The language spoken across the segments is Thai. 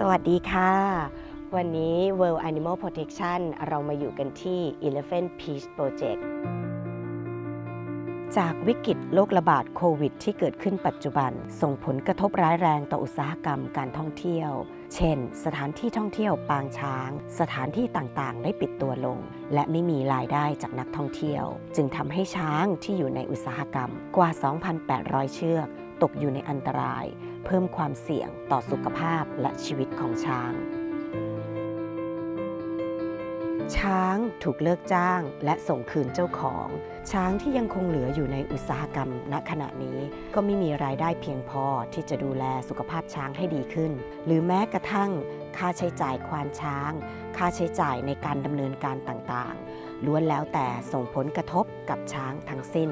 สวัสดีค่ะ วันนี้ World Animal Protection เรามาอยู่กันที่ Elephant Peace Project จากวิกฤตโรคระบาดโควิด ที่เกิดขึ้นปัจจุบัน ส่งผลกระทบร้ายแรงต่ออุตสาหกรรมการท่องเที่ยว เช่น สถานที่ท่องเที่ยวปางช้าง สถานที่ต่างๆ ได้ปิดตัวลง และไม่มีรายได้จากนักท่องเที่ยว จึงทำให้ช้างที่อยู่ในอุตสาหกรรมกว่า 2,800 เชือก ตกอยู่ในอันตราย เพิ่มความเสี่ยงต่อสุขภาพและชีวิตของช้าง ช้างถูกเลิกจ้างและส่งคืนเจ้าของ ช้างที่ยังคงเหลืออยู่ในอุตสาหกรรมณขณะนี้ ก็ไม่มีรายได้เพียงพอที่จะดูแลสุขภาพช้างให้ดีขึ้น หรือแม้กระทั่งค่าใช้จ่ายควานช้าง ค่าใช้จ่ายในการดำเนินการต่างๆล้วนแล้วแต่ส่งผลกระทบกับช้างทั้งสิ้น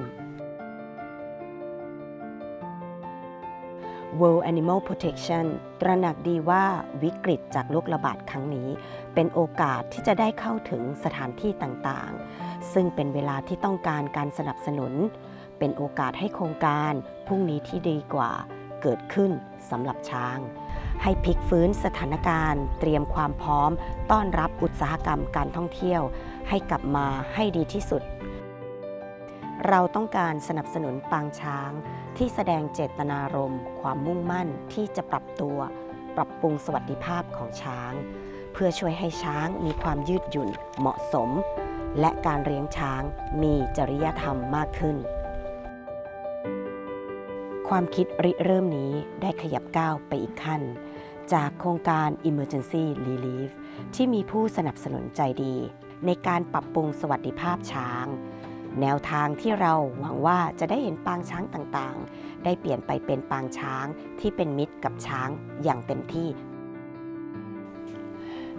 World Animal Protection ตระหนักดีว่าวิกฤตจากโรคระบาดครั้งนี้ เป็นโอกาสที่จะได้เข้าถึงสถานที่ต่างๆ ซึ่งเป็นเวลาที่ต้องการการสนับสนุน เป็นโอกาสให้โครงการพรุ่งนี้ที่ดีกว่าเกิดขึ้นสำหรับช้าง ให้พลิกฟื้นสถานการณ์ เตรียมความพร้อม ต้อนรับอุตสาหกรรมการท่องเที่ยว ให้กลับมาให้ดีที่สุด เราต้องการสนับสนุนปางช้าง ที่แสดงเจตนารมณ์ ความมุ่งมั่นที่จะปรับตัว ปรับปรุงสวัสดิภาพของช้าง เพื่อช่วยให้ช้างมีความยืดหยุ่นเหมาะสม และการเลี้ยงช้างมีจริยธรรมมากขึ้น ความคิดริเริ่มนี้ได้ขยับก้าวไปอีกขั้น จากโครงการ Emergency Relief ที่มีผู้สนับสนุนใจดี ในการปรับปรุงสวัสดิภาพช้าง แนวทางที่เราหวังว่าจะได้เห็นปางช้างต่างๆ ได้เปลี่ยนไปเป็นปางช้างที่เป็นมิตรกับช้างอย่างเต็มที่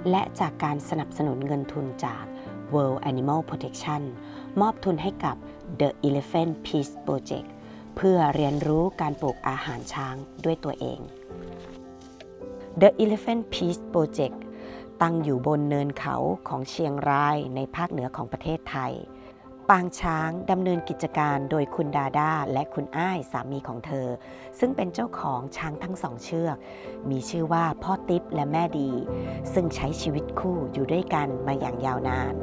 และจากการสนับสนุนเงินทุนจาก World Animal Protection มอบทุนให้กับ The Elephant Peace Project เพื่อเรียนรู้การปลูกอาหารช้างด้วยตัวเอง The Elephant Peace Project ตั้งอยู่บนเนินเขาของเชียงรายในภาคเหนือของประเทศไทย ปางช้างดำเนินกิจการโดยคุณดาดาและคุณอ้ายสามีของเธอ ซึ่งเป็นเจ้าของช้างทั้งสองเชือก มีชื่อว่าพ่อติ๊บและแม่ดี ซึ่งใช้ชีวิตคู่อยู่ด้วยกันมาอย่างยาวนาน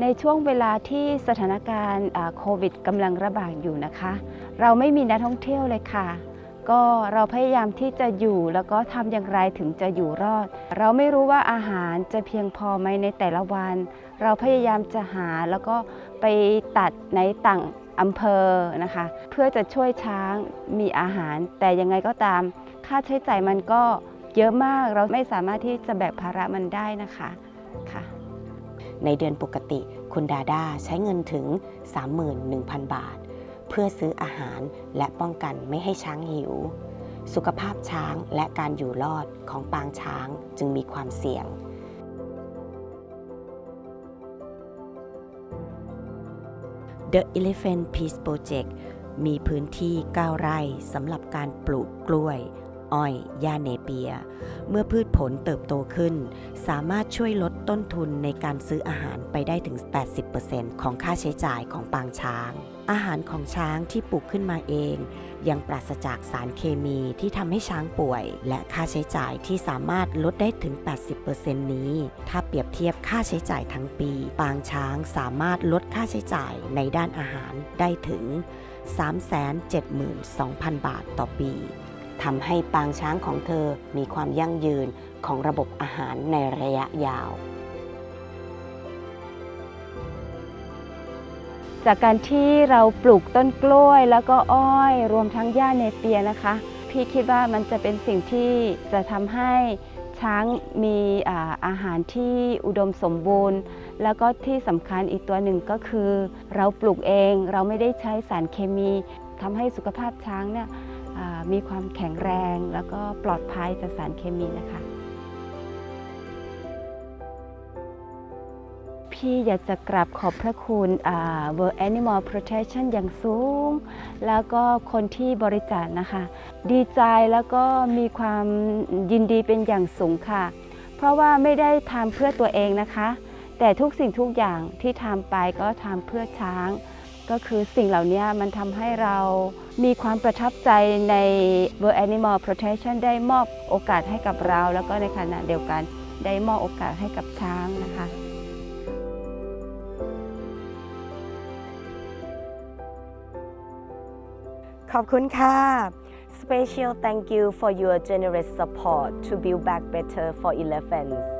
ในช่วงเวลาที่สถานการณ์โควิดกำลังระบาดอยู่นะคะ เราไม่มีนักท่องเที่ยวเลยค่ะ ก็เราพยายามที่จะอยู่แล้วก็ทำอย่างไรถึงจะอยู่รอด เราไม่รู้ว่าอาหารจะเพียงพอไหมในแต่ละวัน เราพยายามจะหาแล้วก็ไปตัดในต่างอำเภอนะคะ เพื่อจะช่วยช้างมีอาหาร แต่ยังไงก็ตาม ค่าใช้จ่ายมันก็เยอะมากเราไม่สามารถที่จะแบกภาระมันได้นะคะค่ะในเดือนปกติคุณดาดาใช้เงินถึง 31,000 บาท พื่อซื้ออาหารและป้องกันไม่ให้ช้างหิว สุขภาพช้างและการอยู่รอดของปางช้างจึงมีความเสี่ยง The Elephant Peace Project มีพื้นที่ 9 ไร่สำหรับการปลูกกล้วย อ้อยหญ้าเนเปีย เมื่อพืชผลเติบโตขึ้น สามารถช่วยลดต้นทุนในการซื้ออาหารไปได้ถึง 80%ของค่าใช้จ่ายของปางช้าง อาหารของช้างที่ปลูกขึ้นมาเอง ยังปราศจากสารเคมีที่ทำให้ช้างป่วย และค่าใช้จ่ายที่สามารถลดได้ถึง 80%นี้ ถ้าเปรียบเทียบค่าใช้จ่ายทั้งปี ปางช้างสามารถลดค่าใช้จ่ายในด้านอาหารได้ถึง 372,000 บาทต่อปี ทำให้ปางช้างของเธอมีความยั่งยืนของระบบอาหารในระยะยาว จากการที่เราปลูกต้นกล้วยแล้วก็อ้อย รวมทั้งหญ้าเนเปียนะคะ พี่คิดว่ามันจะเป็นสิ่งที่จะทำให้ช้างมีอาหารที่อุดมสมบูรณ์ แล้วก็ที่สำคัญอีกตัวหนึ่งก็คือ เราปลูกเองเราไม่ได้ใช้สารเคมีทำให้สุขภาพช้างเนี่ย มีความแข็งแรง แล้วก็ปลอดภัยจากสารเคมีนะคะ พี่อยากจะกราบขอบพระคุณ World Animal Protection อย่างสูง แล้วก็คนที่บริจาคนะคะ ดีใจแล้วก็มีความยินดีเป็นอย่างสูงค่ะ เพราะว่าไม่ได้ทำเพื่อตัวเองนะคะ แต่ทุกสิ่งทุกอย่างที่ทำไปก็ทำเพื่อช้าง ก็คือสิ่งเหล่านี้มันทำให้เรามีความประทับใจใน World Animal Protection ได้มอบโอกาสให้กับเรา แล้วก็ในขณะเดียวกันได้มอบโอกาสให้กับช้างนะคะขอบคุณค่ะ Special thank you for your generous support to build back better for elephants